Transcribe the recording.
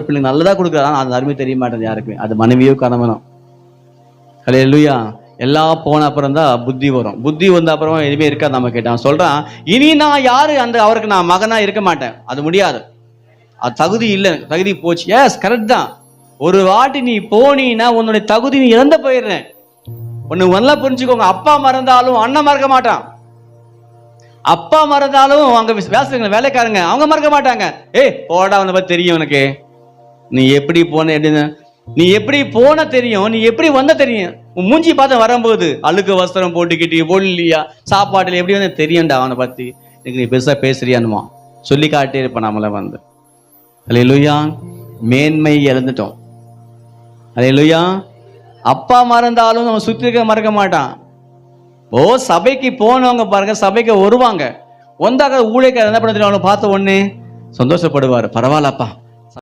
பிள்ளைங்க நல்லதா கொடுக்குறாங்க அந்த அருமை தெரிய மாட்டேங்குது யாருக்குமே. அது மனைவியோ கணவனோ. ஹalleluya எல்லாம் போன அப்புறம் தான் புத்தி வரும். புத்தி வந்த அப்புறம் எதுவுமே இருக்காது நம்ம கேட்டான் சொல்றான் இனி நான் யாரு? அந்த அவருக்கு நான் மகனா இருக்க மாட்டேன். அது முடியாது. அது தகுதி இல்லை. தகுதி போச்சு. எஸ் கரெக்ட் தான். ஒரு வாட்டி நீ போனீன்னா உன்னுடைய தகுதி நீ இறந்து போயிடுறேன். ஒன்று நல்லா புரிஞ்சுக்கோங்க. அப்பா மறந்தாலும் அண்ணன் மறக்க மாட்டான். அப்பா மறந்தாலும் அங்க பேசுறீங்க வேலைக்காரங்க அவங்க மறக்க மாட்டாங்க. ஏய் போடா அவனை பற்றி தெரியும் உனக்கு. நீ எப்படி போன எப்படின்னு? நீ எப்படி போன தெரியும் நீ எப்படி வந்த தெரியும்? உன் மூஞ்சி பார்த்து வரும்போது அழுக்கு வஸ்திரம் போட்டுக்கிட்டு போடலையா? சாப்பாடுல எப்படி வந்து தெரியும்டா அவனை பத்தி? இன்னைக்கு நீ பெருசா பேசுறியானுமா சொல்லி காட்டே இருப்ப நம்மள வந்து. அல்லேலூயா மேன்மை இழந்துட்டோம். லுய்யா அப்பா மறந்தாலும் நம்ம சுத்தி இருக்க மறக்க மாட்டான். ஓ சபைக்கு போனவங்க பாருங்க சபைக்கு வருவாங்க. வந்தாக ஊழியக்காரர் என்ன பண்ண தெரியும் அவனை பார்த்த உடனே சந்தோஷப்படுவார். பரவாயில்லப்பா.